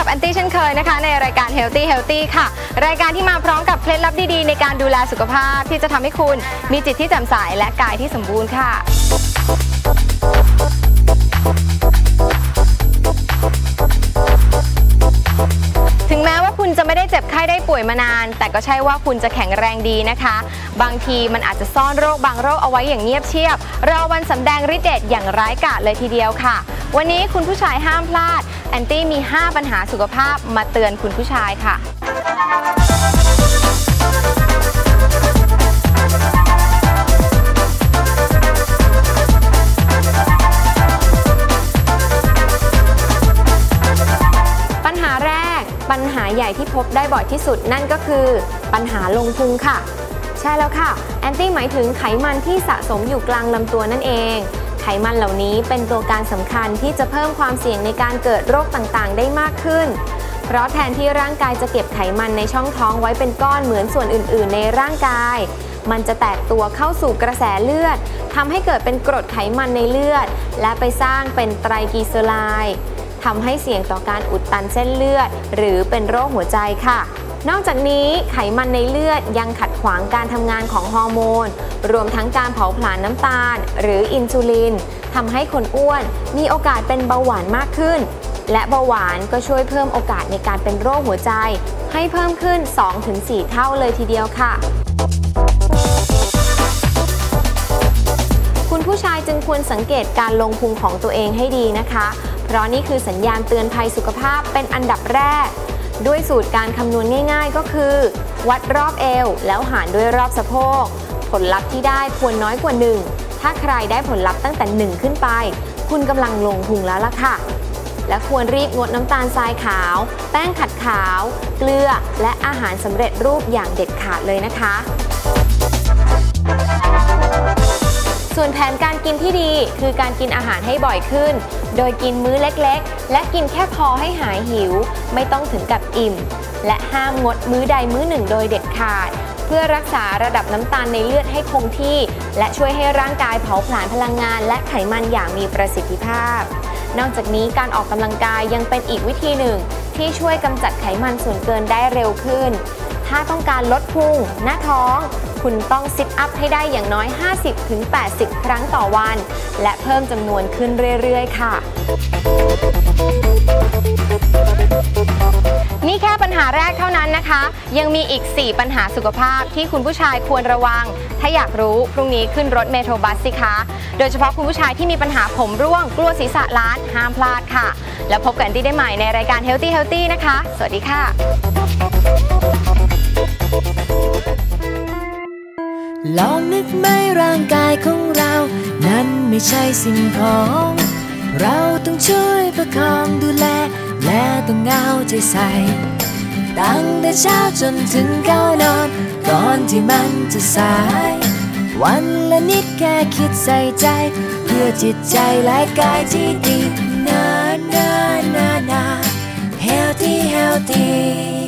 กับแอนตี้เช่นเคยนะคะในรายการ Healthy Healthy ค่ะ รายการที่มาพร้อมกับเคล็ดลับดีๆ ในการดูแลสุขภาพที่จะทำให้คุณมีจิตที่แจ่มใสและกายที่สมบูรณ์ค่ะ ป่วยมานาน แต่ก็ใช่ว่าคุณจะแข็งแรงดีนะคะ บางทีมันอาจจะซ่อนโรคบางโรคเอาไว้อย่างเงียบเชียบ รอวันสำแดงฤทธิ์เดชอย่างร้ายกาจเลยทีเดียวค่ะ วันนี้คุณผู้ชายห้ามพลาด แอนตี้มี 5 ปัญหาสุขภาพมาเตือนคุณผู้ชายค่ะ ปัญหาใหญ่ที่พบได้บ่อยที่สุดนั่นก็คือ ปัญหาลงพุงค่ะ ใช่แล้วค่ะแอนตี้หมายถึงไขมันที่สะสมอยู่กลางลำตัวนั่นเอง ไขมันเหล่านี้เป็นตัวการสำคัญที่จะเพิ่มความเสี่ยงในการเกิดโรคต่างๆ ได้มากขึ้น เพราะแทนที่ร่างกายจะเก็บไขมันในช่องท้องไว้เป็นก้อนเหมือนส่วนอื่น ๆ ในร่างกายมันจะแตกตัวเข้าสู่กระแสเลือดทำให้เกิดเป็นกรดไขมันในเลือด และไปสร้างเป็นไตรกลีเซอไรด์ ทำให้เสี่ยงต่อการอุดตันเส้นเลือด หรือเป็นโรคหัวใจค่ะ นอกจากนี้ไขมันในเลือดยังขัดขวางการทำงานของฮอร์โมน รวมทั้งการเผาผลาญน้ำตาล หรืออินซูลินทำให้คนอ้วนมีโอกาสเป็นเบาหวานมากขึ้น และเบาหวานก็ช่วยเพิ่มโอกาสในการเป็นโรคหัวใจ ให้เพิ่มขึ้น 2-4 เท่าเลยทีเดียวค่ะคุณผู้ชายจึงควรสังเกตการลงพุงของตัวเองให้ดีนะคะ เพราะนี่คือสัญญาณเตือนภัยสุขภาพเป็นอันดับแรก ด้วยสูตรการคำนวณง่าย ๆ ก็คือ วัดรอบเอวแล้วหารด้วยรอบสะโพก ผลลัพธ์ที่ได้ควรน้อยกว่า 1 ถ้าใครได้ผลลัพธ์ตั้งแต่ 1 ขึ้นไป คุณกำลังลงพุงแล้วล่ะค่ะ และควรรีบงดน้ำตาลทรายขาว แป้งขัดขาว เกลือ และอาหารสำเร็จรูปอย่างเด็ดขาดเลยนะคะ ส่วนแผนการกินที่ดีคือการกินอาหารให้บ่อยขึ้น โดยกินมื้อเล็กๆ และกินแค่พอให้หายหิว ไม่ต้องถึงกับอิ่ม และห้ามงดมื้อใดมื้อหนึ่งโดยเด็ดขาด เพื่อรักษาระดับน้ำตาลในเลือดให้คงที่ และช่วยให้ร่างกายเผาผลาญพลังงาน และไขมันอย่างมีประสิทธิภาพ นอกจากนี้การออกกำลังกายยังเป็นอีกวิธีหนึ่ง ที่ช่วยกำจัดไขมันส่วนเกินได้เร็วขึ้น ถ้าต้องการลดพุงหน้าท้อง คุณต้องซิทอัพให้ได้อย่างน้อย 50-80 ครั้งต่อวัน และเพิ่มจำนวนขึ้นเรื่อย ๆ ค่ะ นี่แค่ปัญหาแรกเท่านั้นนะคะ ยังมีอีก 4 ปัญหาสุขภาพที่คุณผู้ชายควรระวัง ถ้าอยากรู้พรุ่งนี้ขึ้นรถเมโทรบัสสิคะ โดยเฉพาะคุณผู้ชายที่มีปัญหาผมร่วง กลัวศีรษะล้านห้ามพลาดค่ะ แล้วพบกันที่ได้ใหม่ในรายการ Healthy Healthy นะคะ สวัสดีค่ะ ลองนึกไหมร่างกายของเรา นั้นไม่ใช่สิ่งของ เราต้องช่วยประคองดูแล และต้องเอาใจใส่ ตั้งแต่เช้าจนถึงเข้านอน ก่อนที่มันจะสาย วันละนิดแค่คิดใส่ใจ เพื่อจิตใจและกายที่ดี นานานานา healthy healthy